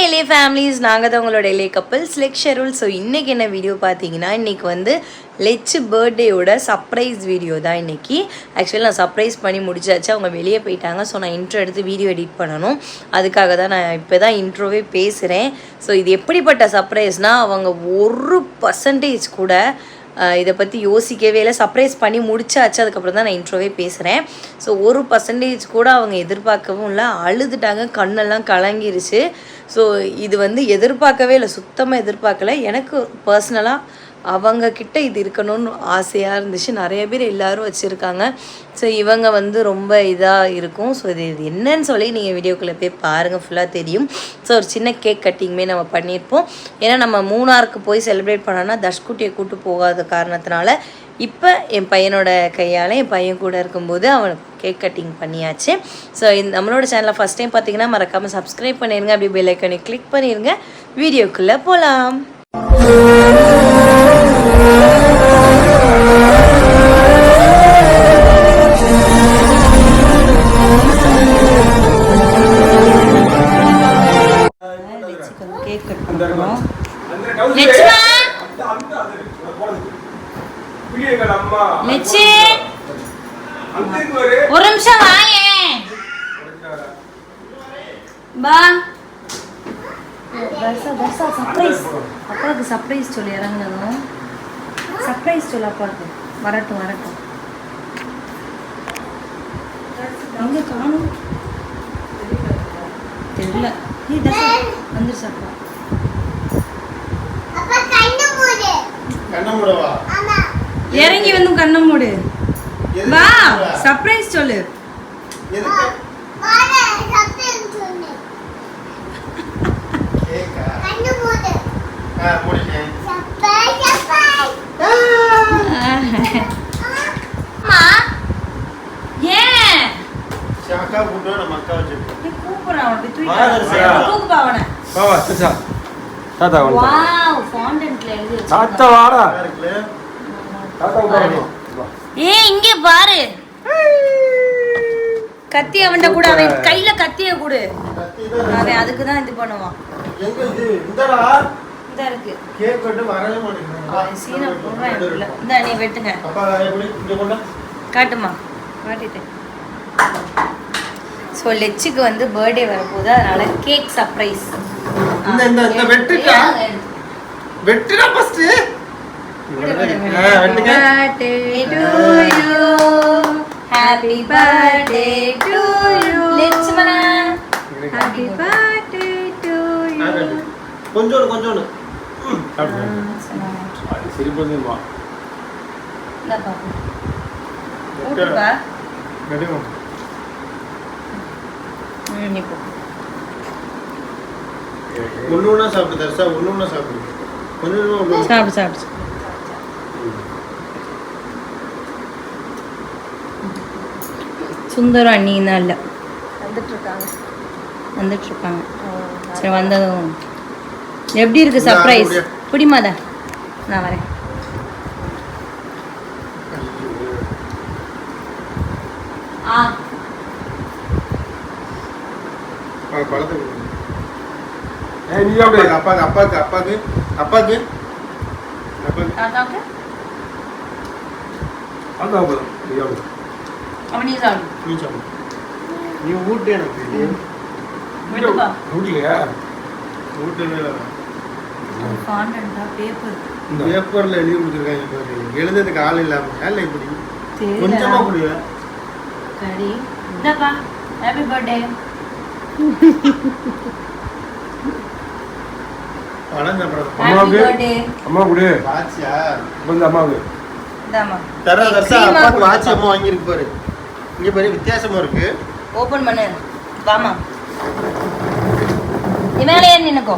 Families நாங்கள் தான் உங்களோட இளைய கப்பல்ஸ் லெக் ஷெரூல். ஸோ இன்றைக்கி என்ன வீடியோ பார்த்தீங்கன்னா இன்றைக்கி வந்து லெச்சு பர்த்டேயோட சர்ப்ரைஸ் வீடியோ தான் இன்றைக்கி ஆக்சுவலி நான் சர்ப்ரைஸ் பண்ணி முடிச்சாச்சு. அவங்க வெளியே போயிட்டாங்க. ஸோ நான் இன்ட்ரோ எடுத்து வீடியோ எடிட் பண்ணணும். அதுக்காக தான் நான் இப்போ தான் இன்ட்ரோவே பேசுகிறேன் ஸோ இது எப்படிப்பட்ட சர்ப்ரைஸ்னால் அவங்க ஒரு பர்சன்டேஜ் கூட இதை பற்றி யோசிக்கவே இல்லை. சர்ப்ரைஸ் பண்ணி முடிச்சாச்சு. அதுக்கப்புறம் தான் நான் இன்ட்ரோவே பேசுகிறேன் ஸோ ஒரு பர்சன்டேஜ் கூட அவங்க எதிர்பார்க்கவும் இல்லை. அழுதுட்டாங்க. கண்ணெல்லாம் கலங்கிருச்சு. ஸோ இது வந்து எதிர்பார்க்கவே இல்லை. சுத்தமாக எதிர்பார்க்கல. எனக்கு பர்சனலாக அவங்க கிட்ட இது இருக்கணும்னு ஆசையாக இருந்துச்சு. நிறைய பேர் எல்லாரும் வச்சுருக்காங்க. ஸோ இவங்க வந்து ரொம்ப இதாக இருக்கும். ஸோ இது இது என்னன்னு சொல்லி நீங்கள் வீடியோக்குள்ளே போய் பாருங்கள் ஃபுல்லாக தெரியும். ஸோ ஒரு சின்ன கேக் கட்டிங்குமே நம்ம பண்ணியிருப்போம். ஏன்னா நம்ம மூணாருக்கு போய் செலிப்ரேட் பண்ணோன்னா தஷ்குட்டியை கூட்டு போகாத காரணத்தினால இப்போ என் பையனோட கையால் என் பையன் கூட இருக்கும்போது அவனுக்கு கேக் கட்டிங் பண்ணியாச்சு. ஸோ இந்த நம்மளோட சேனலை ஃபஸ்ட் டைம் பார்த்தீங்கன்னா மறக்காமல் சப்ஸ்கிரைப் பண்ணிடுங்க அப்படியே பெல் ஐக்கனை கிளிக் பண்ணிடுங்க வீடியோக்குள்ளே போகலாம் கேக் கட் ஒரு நிமிஷம் வாயேன் பா தர்சா தர்சா சர்ப்ரைஸ் அப்பாவுக்கு சர்ப்ரைஸ் சொல்லி இறங்குனதும் சர்ப்ரைஸ் சொல்லு அப்பாவுக்கு வரட்டும் வரட்டும். எங்க காணும்? தெரியல. நீ தர்சா வந்துருச்சு இறங்கி வந்து கண்ணை மூடு. வா? சர்ப்ரைஸ் சொல்லு. எதுக்கு? தாத்தா. வாடா. ஏய் இங்க பாரு. கத்தி அவன்கிட்ட கூட அவன் கையில கத்திய கொடு. அவன் அதுக்கு தான் இது பண்ணுவான். இந்தடா இந்த இருக்கு. கேக் வெட்டு வரவே மாட்டேங்குது. அவன் சீனை போடுறான் என் புள்ள. இந்தா நீ வெட்டுங்க. அப்பா எப்படி இங்க கொண்டா. காட்டுமா? காட்டிட்டேன். ஸோ லெச்சுக்கு வந்து பர்த்டே வரப்போகுது. அதனால கேக் சர்ப்ரைஸ் இந்த இந்த இந்த வெட்டுட்டா? வெட்டுடா ஃபர்ஸ்ட் வெட்டுங்க ஹாப்பி பர்த்டே டு யூ லெட்சுமனா ஹாப்பி பர்த்டே டு ஆ, வெட்டு. கொஞ்சோண்டு கொஞ்சோண்டு. அது சிரிப்பு வந்துருமா இந்த பாப்பா ஊட்டுப்பா வெட்டுங்க ம் இப்போ ஒண்ணு ஒண்ணா சாப்பிடு தர்சா ஒண்ணு ஒண்ணா சாப்பிடு கொஞ்சம். சாப்பிடு சாப்பிடு சுந்தரம் அண்ணி தான் இல்லை வந்துட்டு இருக்காங்க வந்துட்டு இருக்காங்க சரி வந்ததும் எப்படி இருக்கு சர்ப்ரைஸ். பிடிமாதா நான் வரேன். அப்பாக்கு அப்பாக்கு அப்பாக்கு அப்பாக்கு. நீ ஊட்டு எனக்கு? விட்டுப்பா. வீட்லையா காண்டா பேப்பர் இந்த பேப்பர்ல எழுதி கொடுத்துருக்காங்க பாரு. எழுதுறதுக்கு ஆள் இல்லாம இல்ல இப்படி? கொஞ்சமா தெரியல குடியா கடி இந்தாப்பா ஹாப்பி பர்த்டே அம்மாவுக்கு? அம்மா கொடு. வாட்சியா வந்து அம்மாவுக்கு. தர தர்சா. வாட்சி அம்மா வாங்கியிருக்கு பாரு. இங்க பாரு வித்தியாசமா இருக்கு. ஓபன் பண்ணு. வாமா நீ மேலே ஏறி நின்னுக்கோ.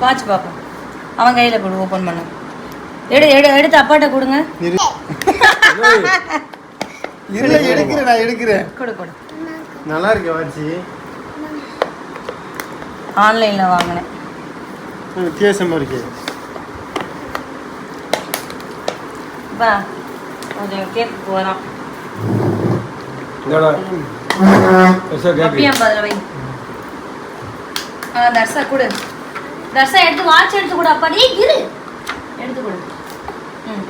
வாட்ச் பாப்போம். அவன் கையில கொடு ஓபன் பண்ணு. எடு எடு எடுத்து அப்பாட்ட கொடுங்க. இரு. இருல எடுக்கிறேன் நான் எடுக்கிறேன். கொடு கொடு. நல்லா இருக்கு வாட்சி ஆன்லைன்ல வாங்கினேன். வித்தியாசமா இருக்கு. வா. கொஞ்சம் கேக்கு. போகிறான் பப்பியா பதில் வை. ஆ தர்சா கொடு. தர்சா எடுத்து வாட்ச் எடுத்து கொடு அப்பா. டேய் இரு. எடுத்து கொடு. ம்.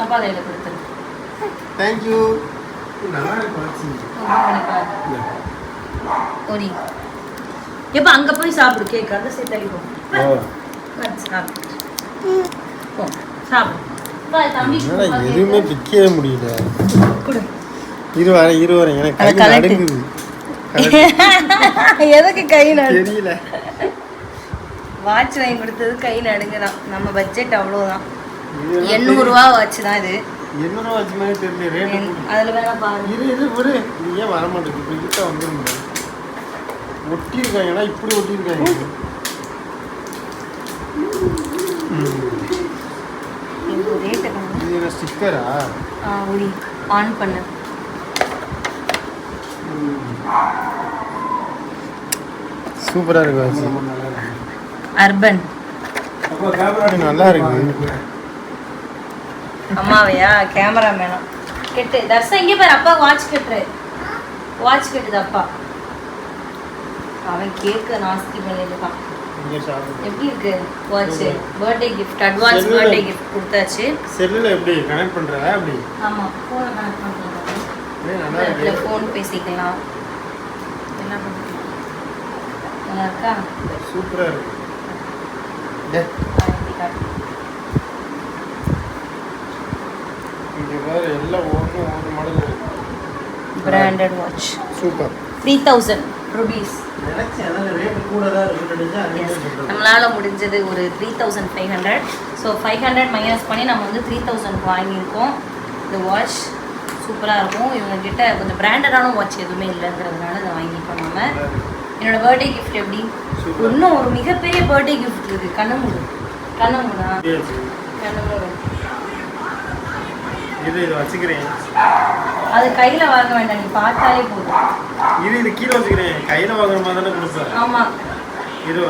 அப்பா கையில் கொடுத்துரு. தேங்க்யூ ஓடி எப்போ அங்கே போய் சாப்பிடு. கேக் அந்த சைடு தள்ளி போ. சாப்பிடு. எதுவுமே பிக்கவே முடியல. கொடு. இரு வரேன் இரு வரேன் எனக்கு அதை கை. நடுங்குது. எதுக்கு கை நடு தெரியல. வாட்ச் வாங்கி கொடுத்தது கை நடுங்குதான் நம்ம பட்ஜெட் அவ்வளோதான் எண்ணூறுரூவா வாட்ச் தான் இது என்னடா வாட்சி மாதிரி தெரியல என்- அதுல வேணா பாரு இரு இரு விடு. நீ ஏன் வர மாட்டேங்குது இப்போ கிட்ட வந்துருங்க. ஒட்டி இருக்காங்கடா இப்படி ஒட்டி இருக்காங்க இது இது ஸ்டிக்கரா ஆ ஆன் பண்ணு. சூப்பரா இருக்கு வாட்சி அர்பன். நல்லா இருக்கு. அம்மாவையா? கேமரா மேனம் கெட்டு. தர்சா இங்கே பாரு அப்பா வாட்ச் கட்டுரு வாட்ச் கட்டுது அப்பா. அவன் கேக்க நாஸ்தி சாப்பிடு. எப்படி இருக்கு? Watch birthday gift advance birthday gift கொடுத்தாச்சு. செல்லில் எப்படி கனெக்ட் பண்ணுறதா அப்படி ஆமா ஃபோனை கனெக்ட் பண்ணுறாங்க இருக்கு. ஃபோன் பேசிக்கலாம். எல்லாம் பண்ணிக்கலாம் நல்லா இருக்கா? சூப்பரா இருக்கு. Branded watch super three thousand rupees நம்மளால் முடிஞ்சது ஒரு three thousand five hundred so five hundred minus பண்ணி நம்ம வந்து த்ரீ தௌசண்ட் வாங்கியிருக்கோம். இந்த வாட்ச் சூப்பராக இருக்கும். இவங்க கிட்ட கொஞ்சம் பிராண்டடான வாட்ச் எதுவுமே இல்லைங்கிறதுனால இதை வாங்கியிருக்கோம் நம்ம என்னோட பர்த்டே கிஃப்ட் எப்படி. இன்னும் ஒரு மிகப்பெரிய பர்த்டே கிஃப்ட் இருக்கு. கண்ணு மூடு கண்ணு மூடா கண்ணு மூடு இது இது வச்சுக்கிறேன். அது கையில் வாங்க வேண்டாம். நீ பார்த்தாலே போதும். இது இது கீழே வச்சுக்கிறேன். கையில் வாங்குற மாதிரி தானே கொடுப்பேன். ஆமாம் இது.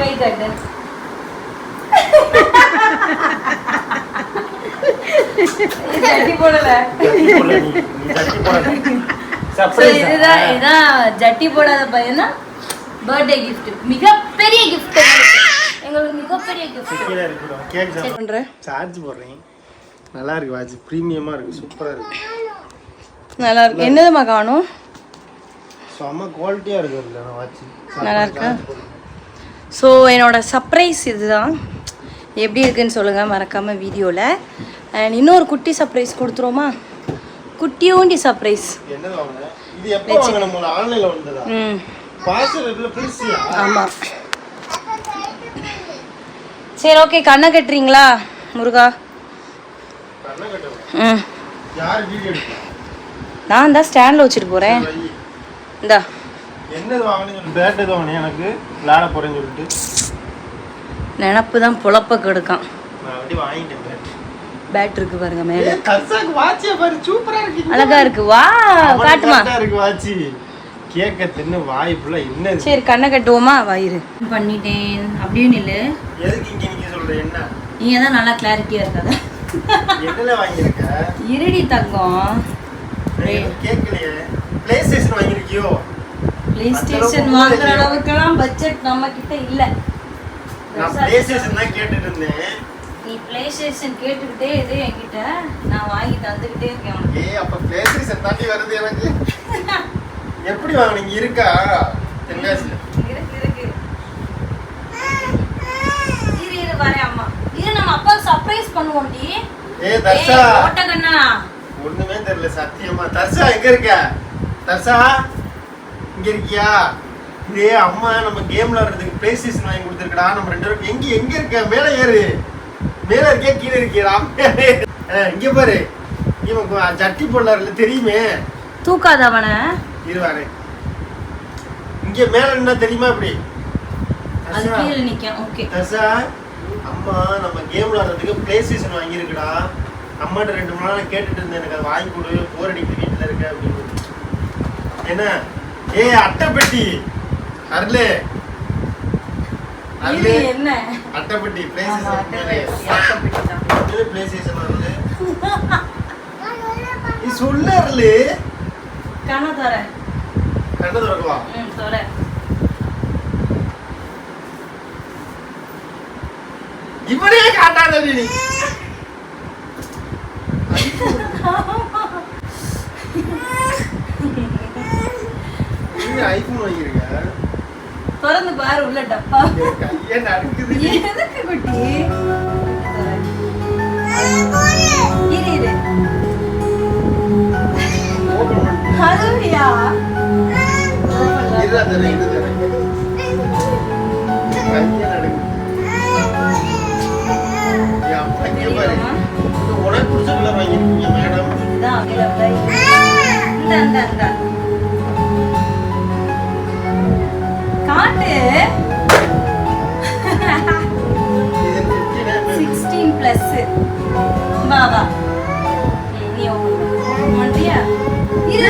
கை கட்டு போடல. இதுதான் இதான் ஜட்டி போடாத பையன் பர்த்டே கிஃப்ட் மிகப்பெரிய கிஃப்ட் எங்களுக்கு. மிகப்பெரிய கிஃப்ட் கேக் பண்றேன். சார்ஜ் போடுறேன். நல்லா இருக்கு வாட்ச் இருக்கு இருக்கு. நல்லா இருக்கு. என்னதுமா காணும்? செம்ம குவாலிட்டியாக இருக்கு இல்லை வாட்ச் நல்லா இருக்கா? ஸோ என்னோட சர்ப்ரைஸ் இதுதான். எப்படி இருக்குன்னு சொல்லுங்கள் மறக்காமல் வீடியோவில் அண்ட் இன்னொரு குட்டி சர்ப்ரைஸ் கொடுத்துருவோமா? குட்டியோண்டி சர்ப்ரைஸ் என்னது வாங்கின இது எப்போ வாங்கின? மூணு ஆன்லைனில் வந்ததா? இருக்குல்ல பிரிசியா ஆமாம் சரி ஓகே கண்ணை கட்டுறீங்களா முருகா? ம். நான் தான் ஸ்டாண்டில் வச்சுட்டு போகிறேன். இந்தா. என்னது வாங்கினேன்னு சொல்லி பேட் எது வாங்கினேன் எனக்கு? விளாட போகிறேன்னு சொல்லிட்டு. நினப்பு தான் பொழப்ப கெடுக்கான். வாங்கிட்டேன் பேட் இருக்கு பாருங்க மேலே. கசாக்கு வாட்சியை பாரு சூப்பராக இருக்கு. அழகா இருக்கு. வா காட்டுமா. இருக்கு வாட்சி கேட்க தின்னு வாய் ஃபுல்லாக என்னது சரி கண்ணை கட்டுவோமா? வயிறு பண்ணிட்டேன். அப்படின்னு இல்லை எதுக்கு இங்கே நிற்க சொல்கிற என்ன? நீங்க தான் நல்லா கிளாரிட்டியா இருக்காத. என்னல வாங்கியிருக்க? இருடி தங்கம். கேட்கலையே பிளே ஸ்டேஷன் வாங்கியிருக்கியோ? பிளே ஸ்டேஷன் வாங்குற? அளவுக்குலாம் பட்ஜெட் நம்ம கிட்ட இல்ல. நான் பிளே ஸ்டேஷன் தான் கேட்டுட்டு இருந்தேன். நீ பிளே ஸ்டேஷன் கேட்டுக்கிட்டே இது என்கிட்ட. நான் வாங்கி தந்துக்கிட்டே இருக்கேன் உனக்கு. ஏய் அப்ப பிளே ஸ்டேஷன் தாண்டி வருது எனக்கு. எப்படி வாங்குனீங்க? இருக்கா? தென்காசியில் இருக்கு இருக்கு. இரு இரு வரேன் அம்மா. இரு நம்ம அப்பா சர்ப்ரைஸ் பண்ணுவோம் டி. ஏய் தர்ஷா. ஓட்ட கண்ணா. ஒண்ணுமே தெரியல சத்தியமா. தர்ஷா எங்க இருக்க? தர்ஷா இங்க இருக்கியா? இதே அம்மா நம்ம கேம் விளையாடுறதுக்கு பிளே ஸ்டேஷன் வாங்கி கொடுத்துருக்கடா. நம்ம ரெண்டு பேரும் எங்க எங்க இருக்க? மேல ஏறு. மேல இருக்கியா கீழே இருக்கியா இங்க பாரு. இவன் ஜட்டி போடல தெரியுமே? தூக்காத அவனை. இருவாரு. இங்க மேல என்ன தெரியுமா இப்படி? அது தர்ஷா, கீழே நிக்கும் ஓகே. தர்ஷா அம்மா நம்ம கேம் விளையாடுறதுக்கு பிளே ஸ்டேஷன் வாங்கியிருக்குடா. அம்மாட்ட ரெண்டு மூணு நாள் கேட்டுட்டு இருந்தேன் எனக்கு அதை வாங்கி கொடு போர் அடிக்குது வீட்டில் இருக்க அப்படின்னு. என்ன? ஏய் அட்டைப்பெட்டி. அருளே இது அருளே என்ன அட்டைப்பெட்டி பிளே ஆமா, ஸ்டேஷன் அட்டை பெட்டி, அட்டை பெட்டி தான். பிளே ஸ்டேஷன் வருது. நீ சொல்ல அருளு. கண்ணை தர கண்ணு திறக்கவா ம் தர இவனே காட்டாத நீ ஐபோன் வாங்கியிருக்க. திறந்து பாரு உள்ள டப்பா. எதுக்கு குட்டி? இரு இரு. அதுவியா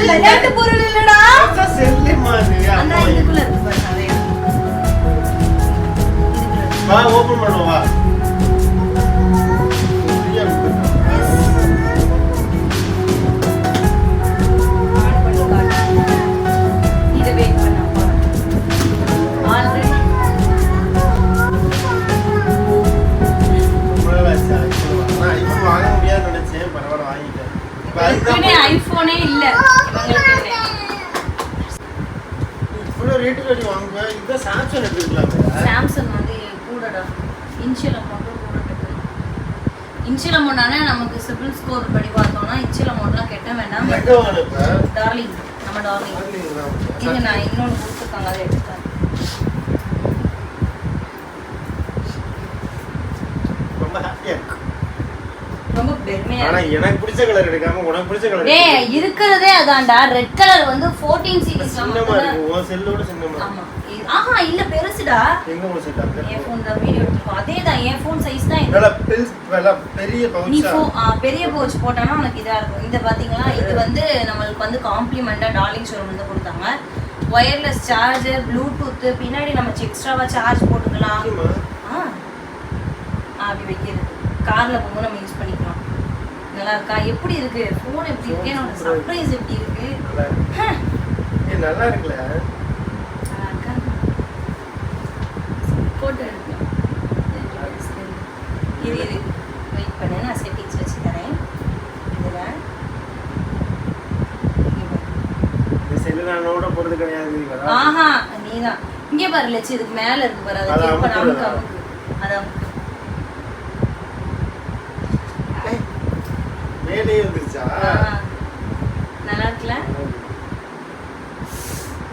இது விளையாட்டு பொருள் இல்லடா. இதுக்குள்ள இருக்கு. வா ஓபன் பண்ணுவா ரொம்ப ஹாப்பியா இருக்கு ரொம்ப பெருமையா ஆனா. எனக்கு பிடிச்ச கலர் எடுக்காம உனக்கு பிடிச்ச கலர் டேய் இருக்கிறதே அதான்டா. ரெட் கலர் வந்து 14 சீரிஸ்ல சின்னமா மட்டும் இருக்கு. உன் செல்லோட சின்னமா ஆமா. ஆஹா இல்ல பெருசுடா. எங்க உன் செட் என் ஃபோன் தான் வீடியோ எடுத்துக்கோ. அதே தான் என் ஃபோன் சைஸ் தான் இது. பெரிய நீ பவுச்சா ஃபோ ஆ, பெரிய பவுச் போட்டானா உனக்கு இதா இருக்கும். இது பாத்தீங்களா? இது வந்து நம்மளுக்கு வந்து காம்ப்ளிமெண்டா டார்லிங் ஷோரூம் வந்து கொடுத்தாங்க. ஒயர்லெஸ் சார்ஜர் ப்ளூடூத் பின்னாடி நம்ம எக்ஸ்ட்ராவா சார்ஜ் போட்டுக்கலாம். ஆ, அப்படி வைக்கிறது. கார்ல போகும்போது நம்ம யூஸ் பண்ணிக்கலாம். நல்லா இருக்கா? எப்படி இருக்கு? ஃபோன் எப்படி இருக்கு? என்னோட சர்ப்ரைஸ் எப்படி இருக்கு? நல்லா இருக்குல்ல? நல்லா இருக்கா? போட்டோ எடுக்கலாம் இரு வெயிட் பண்ணு. நான் செட்டிங்ஸ் வச்சு தரேன். இதுல. இங்க பாரு. இந்த செல்லு நானோட போறது கிடையாது? ஆஹா நீதான். இங்க பாரு லட்சம் இதுக்கு மேல இருக்கு பாரு. அதை கிளிக் பண்ண அமுக்கு அமுக்குறதா? அமுக்கு அதை மேலேயே வந்துருச்சா. நல்லா இருக்குல்ல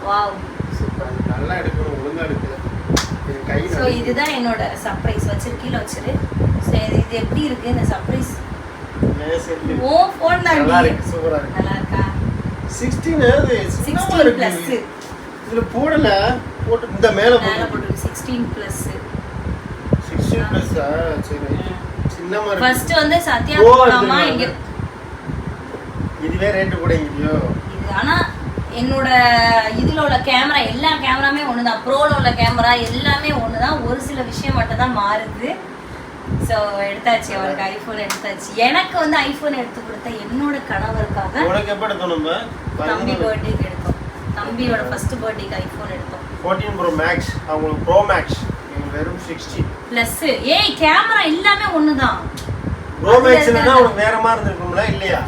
வாவ் சூப்பர். நல்லா எடுக்கணும் ஒழுங்கா எடுக்கல ஸோ இதுதான் என்னோட சர்ப்ரைஸ் வச்சிரு கீழே வச்சிரு. ஸோ இது எப்படி இருக்கு இந்த சர்ப்ரைஸ் ஓ ஃபோன் தான் நல்லா இருக்கு சூப்பரா இருக்கு. நல்லா இருக்கா சிக்ஸ்டீன் சிக்ஸ்டீன் 16 plus. இதுல போடல போட்டு இந்த மேல போட்டு போட்டுருக்கு சிக்ஸ்டீன் ப்ளஸ் சிக்ஸ்டீன் பிளஸ் சரி சின்னமா இருக்கு. ஃபர்ஸ்ட் வந்து சத்யா போலாமா இங்க இதுவே ரேட்டு கூட இங்கேயோ இது ஆனா என்னோட இதுல உள்ள கேமரா எல்லா கேமராமே ஒண்ணுதான். ப்ரோல உள்ள கேமரா எல்லாமே ஒண்ணுதான். ஒரு சில விஷயம் மட்டும் தான் மாறுது. ஸோ எடுத்தாச்சு அவருக்கு ஐஃபோன் எடுத்தாச்சு. எனக்கு வந்து ஐஃபோன் எடுத்து கொடுத்த என்னோட கணவருக்காக உனக்கு எப்ப எடுத்தோம் நம்ம? தம்பி பர்த்டேக்கு எடுத்தோம். தம்பியோட ஃபர்ஸ்ட் பர்த்டேக்கு ஐஃபோன் எடுத்தோம். ஃபோர்டீன் ப்ரோ மேக்ஸ் அவங்களுக்கு ப்ரோ மேக்ஸ் வெறும் சிக்ஸ்டீன் ப்ளஸ் ஏய் கேமரா எல்லாமே ஒண்ணுதான். ப்ரோ மேக்ஸ்னா உனக்கு வேற மாதிரி இருந்திருக்கும்ல இல்லையா?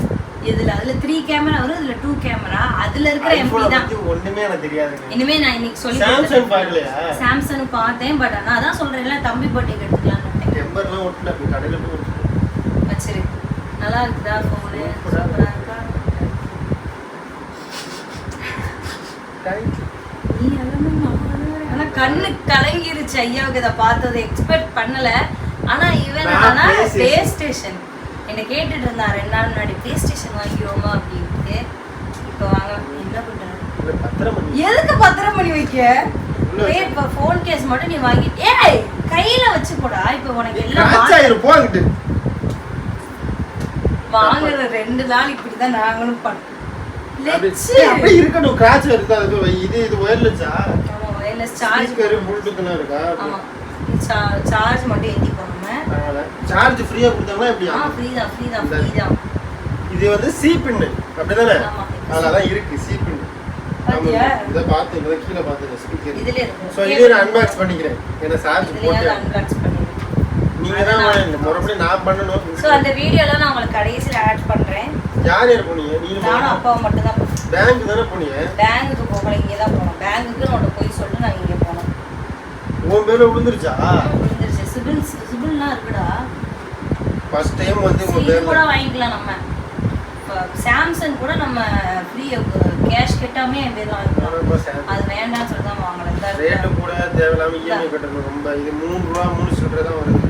இதுல அதுல த்ரீ கேமரா வரும் இதுல டூ கேமரா அதுல இருக்கிற எம்பி தான். எனக்கு தெரியாதுங்க. இனிமே நான் இன்னைக்கு சொல்லி சாம்சங் பார்க்கலையா? சாம்சங் பார்த்தேன் பட் ஆனா அதான் சொல்றேன்ல தம்பி பர்த்டேக்கு எடுத்துக்கலாம்னு டெம்பர்லாம் ஒட்டுல கடையில போய். வச்சிரு நல்லா இருக்குதா ஃபோனு இருக்கா. நீ எல்லாமே மாறுற. ஆனா கண்ணு கலங்கிருச்சு. ஐயாவுக்கு இதை பார்த்தது எக்ஸ்பெக்ட் பண்ணல. ஆனா இவன். பிளே ஸ்டேஷன் என்ன கேட்டுட்டு இருந்தான் ரெண்டு நாள் முன்னாடி பிளே ஸ்டேஷன் வாங்கிடுவோமா அப்படின்ட்டு இப்போ வாங்க என்ன பண்றாரு இல்ல, பத்திரம் பண்ணி. எதுக்கு பத்திரம் பண்ணி வைக்க இப்ப ஃபோன் கேஸ் மட்டும் நீ வாங்கிட்டு ஏய் கையில வச்சு போடா இப்ப உனக்கு எல்லாம் வாங்க-. வாங்குற ரெண்டு நாள் இப்படிதான் நாங்களும் பண்ணோம் அப்படியே அது வை. இது இது? ஆமா Speaker, Bluetooth-லாம் இருக்கா? ஆமா சா- charge மட்டும் அதனால. charge free-ஆ கொடுத்தாங்களா எப்படியா? ஆ ஃப்ரீ தான் ஃப்ரீ தான் ஃப்ரீ தான் இது வந்து C pin, அப்படிதானே? ஆமா. அதுலதான் இருக்கு C pin. பாத்தியா? இதை பார்த்து இதை கீழே பார்த்து ஸ்பீக்கர் இதுல இருக்கு. ஸோ இதையும் நான் அன்பாக்ஸ் பண்ணிக்கிறேன். ஏன்னா சார்ஜ் போட்டு. unbox பண்ணிடு. நீங்க தான் முறைப்படி நான் பண்ணணும். ஸோ அந்த வீடியோலாம் நான் உங்களுக்கு கடைசியில் ஆட் பண்ணுறேன் யார் யார் போனீங்க? நீங்க நானும் அப்பாவும் மட்டும் தான் பேங்க் தானே போனீங்க? பேங்குக்கு போகல இங்கே தான் போனோம் பேங்குக்கு உன்னை போய் சொல்லி நான் உன் பேர்ல விழுந்துருச்சா? விழுந்துருச்சு. சிபில் சிபில்லாம் இருக்குடா. ஃபர்ஸ்ட் டைம் வந்து உங்க இது கூட பேர்ல வாங்கிக்கலாம் நம்ம. இப்போ சாம்சங் கூட நம்ம ஃப்ரீ கேஷ் கட்டாமே என் பேரில் வாங்கிக்கலாம். அது வேண்டாம்னு சொல்லி தான் வாங்கல. இந்த ரேட்டு கூட தேவையில்லாம இஎம்ஐ கட்டணும் ரொம்ப இது மூணு ரூபா மூணு சில்லரை தான் வருது.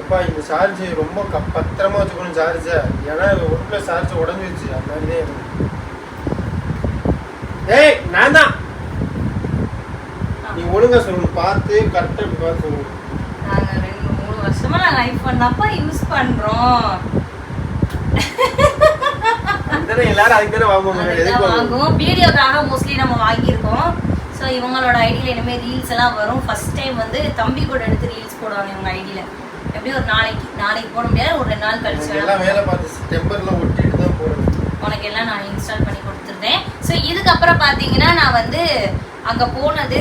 எப்பா இந்த சார்ஜ் ரொம்ப க பத்திரமா வச்சுக்கணும் சார்ஜை ஏன்னா பிளஸ் சார்ஜ் உடஞ்சிருச்சு. அது இருக்கு. ஏய் நான் தான் நீ ஒழுங்கா சொல்லணும். பார்த்து கரெக்டாக பார்த்து சொல்லணும். நாங்கள் ரெண்டு மூணு வருஷமா நாங்கள் ஐஃபோன் தான்ப்பா யூஸ் பண்ணுறோம் எல்லாரும் அதுக்கு தானே வாங்குவாங்க வாங்குவோம். வீடியோக்காக மோஸ்ட்லி நம்ம வாங்கியிருக்கோம். ஸோ இவங்களோட ஐடியில் இனிமேல் ரீல்ஸ் எல்லாம் வரும். ஃபர்ஸ்ட் டைம் வந்து தம்பி கூட எடுத்து ரீல்ஸ் போடுவாங்க இவங்க ஐடியில் எப்படி ஒரு நாளைக்கு நாளைக்கு போட முடியாது. ஒரு ரெண்டு நாள் கழிச்சு வேலை பார்த்து டெம்பர்ல ஒட்டிட்டு தான் போறது உனக்கு எல்லாம் நான் இன்ஸ்டால் பண்ணி கொடுத்துருந்தேன். ஸோ இதுக்கப்புறம் பார்த்தீங்கன்னா நான் வந்து அங்கே போனது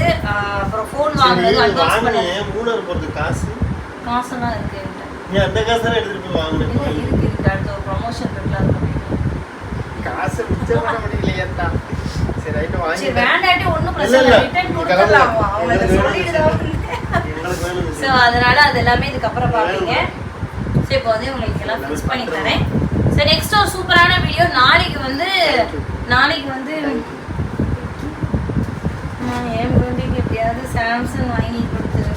அப்புறம் ஃபோன் வாங்குனது சரி, அட்வான்ஸ் வாங்கினேன் மூணார் போறதுக்கு காசு? காசெல்லாம் இருக்கு என்கிட்ட. நீ அந்த காசு தானே எடுத்துட்டு போய் இல்லை இருக்கு இருக்கு. அடுத்த ஒரு ப்ரொமோஷன் இருக்குல்ல அது. காசு மிச்சம் பண்ண சரி ரைட்டு சரி வாங்கி வேண்டாட்டி ஒன்றும் இல்ல, பிரச்சனை இல்ல. ரிட்டர்ன் கொடுத்துடலாம் தான். எங்களுக்கு வேணும் ஸோ அதனால அது எல்லாமே இதுக்கப்புறம் பார்ப்பீங்க ஸோ இப்போ வந்து உங்களுக்கு எல்லாம் ஃபிக்ஸ் பண்ணி தரேன். ஸோ நெக்ஸ்ட் ஒரு சூப்பரான வீடியோ நாளைக்கு வந்து நாளைக்கு வந்து என் குழந்தைக்கு எப்படியாவது சாம்சங் வாங்கி கொடுத்துரு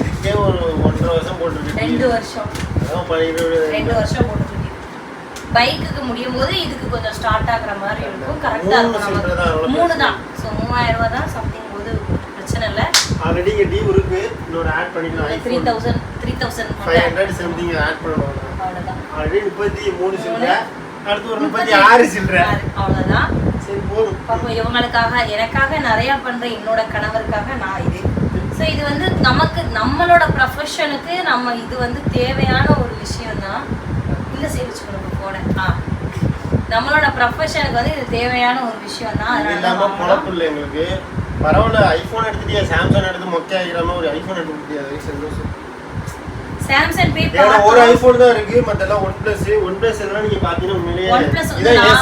இதுக்கே ஒரு ஒன்றரை வருஷம் போட்டுருக்கு ரெண்டு வருஷம். அதான் ரெண்டு வருஷம் போட்டுருக்கு பைக்குக்கு முடியும் போது இதுக்கு கொஞ்சம் ஸ்டார்ட் ஆகுற மாதிரி இருக்கும். கரெக்டாக இருக்கும். மூணு தான். ஸோ மூவாயிரம் ரூபா தான் சம்திங் போது பிரச்சனை இல்லை. ஆல்ரெடி இங்கே டியூ இருக்கு. இன்னொரு ஆட் பண்ணிக்கலாம். Three thousand three thousand five hundred something add பண்ணணும். அவ்வளோதான் ஆல்ரெடி முப்பத்தி மூணு சில்லற அடுத்து ஒரு முப்பத்தி ஆறு சில்லற அவ்வளோதான் பாப்போம் இவங்களுக்காக எனக்காக நிறைய பண்ற என்னோட கணவருக்காக நான் இது. ஸோ இது வந்து நமக்கு நம்மளோட ப்ரொஃபஷனுக்கு நம்ம இது வந்து தேவையான ஒரு விஷயம் தான் இல்லை சேவிச்சுக்கணும் போன ஆ. நம்மளோட ப்ரொஃபஷனுக்கு வந்து இது தேவையான ஒரு விஷயம் தான் அதனால. இல்லை எங்களுக்கு. பரவாயில்ல ஐஃபோன் எடுத்துட்டியா? சாம்சங் எடுத்து மொக்கை ஆகிடாம ஒரு ஐஃபோன் எடுத்து முடியாது சந்தோஷம் சாம்சங் பே ஒரு ஐஃபோன் தான் இருக்கு மத்தெல்லாம் ஒன் பிளஸ் ஒன் பிளஸ் எல்லாம் நீங்க பாத்தீங்கன்னா உண்மையிலேயே இதான் நான்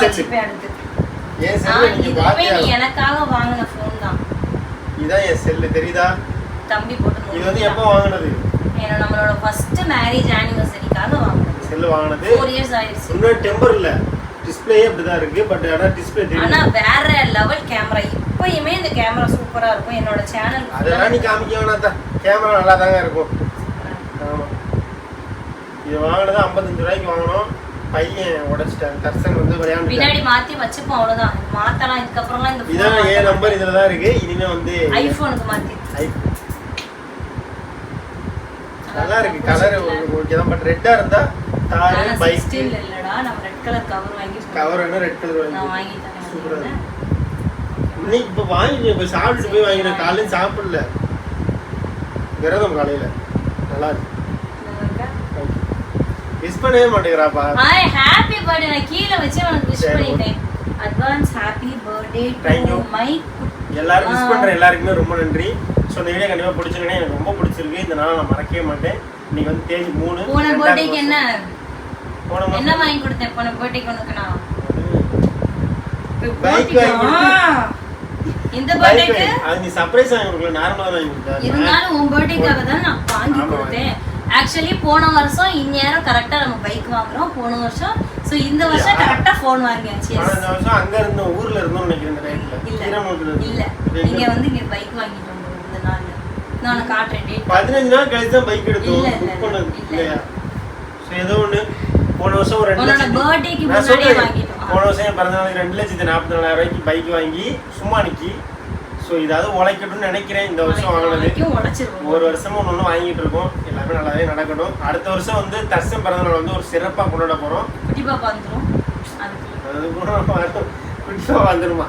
நான் நீங்க இதுவே பாத்தியா நீ எனக்காக வாங்கின ஃபோன் தான். இதான் என் செல்லு தெரியுதா? தம்பி போட்டு இது வந்து. எப்போ வாங்கினது? ஏன்னா நம்மளோட ஃபர்ஸ்ட் மேரேஜ் ஆனிவர்சரிக்காக வாங்கினது. செல்லு வாங்கினது. ஃபோர் இயர்ஸ் ஆயிடுச்சு. இன்னும் டெம்பர் இல்ல. டிஸ்பிளேயே இருக்கு பட் ஆனா டிஸ்பிளே ஆனா தெரியும் வேற லெவல் கேமரா இப்பயுமே இந்த கேமரா சூப்பரா இருக்கும். என்னோட சேனல் அதெல்லாம் நீ காமிக்க வேணாம் கேமரா நல்லா தாங்க இருக்கும் ஆமா. இது வாங்கினது ஐம்பத்தஞ்சு ரூபாய்க்கு வாங்கினோம். பையன் உடைச்சிட்டான். தர்சன் வந்து விளையாண்டு பின்னாடி மாத்தி வச்சுப்போம் அவ்வளவுதான். மாத்தலாம் இதுக்கப்புறம்லாம் இந்த இதான் என் நம்பர் இதுல தான் இருக்கு. இனிமே வந்து ஐபோனுக்கு மாத்தி. நல்லா இருக்கு. கலர் ஓகே தான். பட் ரெட்டா இருந்தா தாரு பைக் ஸ்டில் இல்லடா. நம்ம ரெட் கலர் கவர் வாங்கி கவர் வேணும் ரெட் கலர் நான் வாங்கி சூப்பரா தரேன் இன்னைக்கு இப்போ வாங்கி இப்போ சாப்பிட்டுட்டு போய் வாங்கினேன். காலையில் சாப்பிடல. விரதம் காலையில. நல்லா இருக்கு. மிஸ் பண்ணவே மாட்டேங்கிறாப்பா. ஹாய் ஹாப்பி பர்த்டே நான் கீழே வச்சு உனக்கு விஷ் பண்ணிட்டேன். Advance happy birthday to you. My எல்லாரும் மிஸ். பண்ற எல்லாருக்குமே ரொம்ப நன்றி. ஸோ இந்த வீடியோ கண்டிப்பா பிடிச்சிருக்கேன் எனக்கு ரொம்ப பிடிச்சிருக்கு. இந்த நாள் நான் மறக்கவே மாட்டேன். இன்னைக்கு வந்து தேதி மூணு. போன ரெண்டாவது பர்த்டேக்கு என்ன. போன என்ன வாங்கி கொடுத்தேன்? போன பர்த்டேக்கு உனக்கு நான்? பைக் வாங்கி கொடுத்தேன். இந்த பர்த்டேக்கு அது நீ சர்ப்ரைஸ் வாங்கி கொடுக்கல. நார்மலா வாங்கி கொடுத்தேன் இருந்தாலும் உன் பர்த்டேக்காக தான் நான் வாங்கி. கொடுத்தேன். ஆக்சுவலி போன வருஷம் இந்நேரம் கரெக்டா நம்ம பைக் வாங்குறோம். போன வருஷம் சோ இந்த வருஷம். கரெக்டா ஃபோன் வாங்கியாச்சு. இந்த வருஷம் அங்க இருந்தோம் ஊர்ல இருந்தோம் நினைக்கிறேன் இல்ல. நீங்க? வந்து இங்க பைக் வாங்கிட்டு வந்தோம் இந்த நாள்ல. நான் காட்டுறேன் டேட் பதினஞ்சு நாள் கழிச்சு தான் பைக் எடுத்தோம். புக் பண்ணது. இல்லையா? ஸோ ஏதோ ஒண்ணு. போன வருஷம் ஒரு ரெண்டு நான் முன்னாடியே சொல்றேன். வாங்கிட்டோம். போன வருஷம் என் பிறந்த நாளைக்கு ரெண்டு லட்சத்தி நாற்பத்தி நாலாயிரம் ரூபாய்க்கு பைக் வாங்கி சும்மா நிக்கி ஸோ இதாவது உழைக்கட்டும்னு நினைக்கிறேன். இந்த வருஷம் வாங்கினது. ஒரு வருஷமா ஒன்று ஒன்று வாங்கிட்டு இருக்கோம். எல்லாமே நல்லாவே நடக்கட்டும். அடுத்த வருஷம் வந்து தர்சன் பிறந்த நாள் வந்து ஒரு சிறப்பாக கொண்டாட போறோம். குட்டி பாப்பா வந்துரும் அதுக்கு அது கூட வரும். குட்டிப்பா வந்துருமா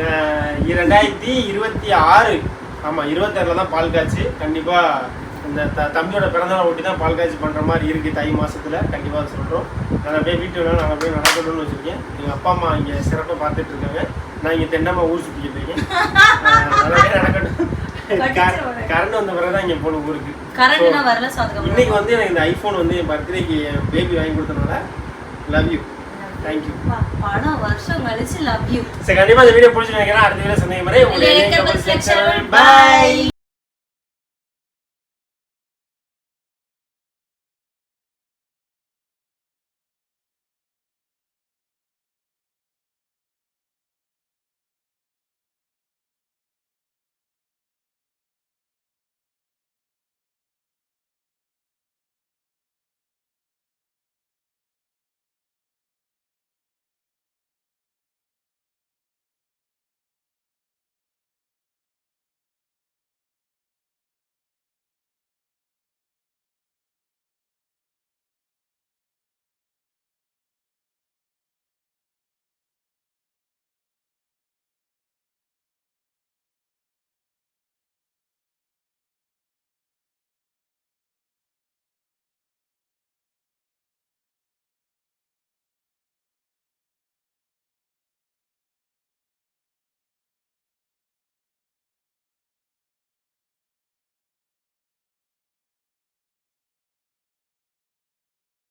அஹ் ரெண்டாயிரத்தி இருபத்தி ஆறு. ஆமா இருபத்தாறுல தான் பால் காய்ச்சி. கண்டிப்பா இந்த த தம்பியோட பிறந்தநாள் ஒட்டி தான் பால் காய்ச்சி பண்ணுற மாதிரி இருக்குது தை மாசத்துல. கண்டிப்பாக சொல்கிறோம் நல்லபடியாக வீட்டு வேலை நல்லபடியாக நடக்கணும்னு வச்சுருக்கேன். எங்கள் அப்பா அம்மா இங்கே சிறப்பாக பார்த்துட்டு இருக்காங்க. நான் இங்கே தென்னம்மா ஊர் சுற்றிக்கிட்டு இருக்கேன். நல்லபடியாக நடக்கட்டும். கரண்ட் வந்த பிறகு தான் இங்கே போகணும் ஊருக்கு. இன்னைக்கு வந்து எனக்கு இந்த ஐஃபோன் வந்து என் பர்த்டேக்கு என் பேபி வாங்கி கொடுத்தனால லவ் யூ தேங்க்யூ பா, பணம் வருஷம் கழிச்சு லவ் யூ சரி கண்டிப்பாக இந்த வீடியோ பிடிச்சி நினைக்கிறேன் அடுத்த வீடியோ சந்தேகம். பாய்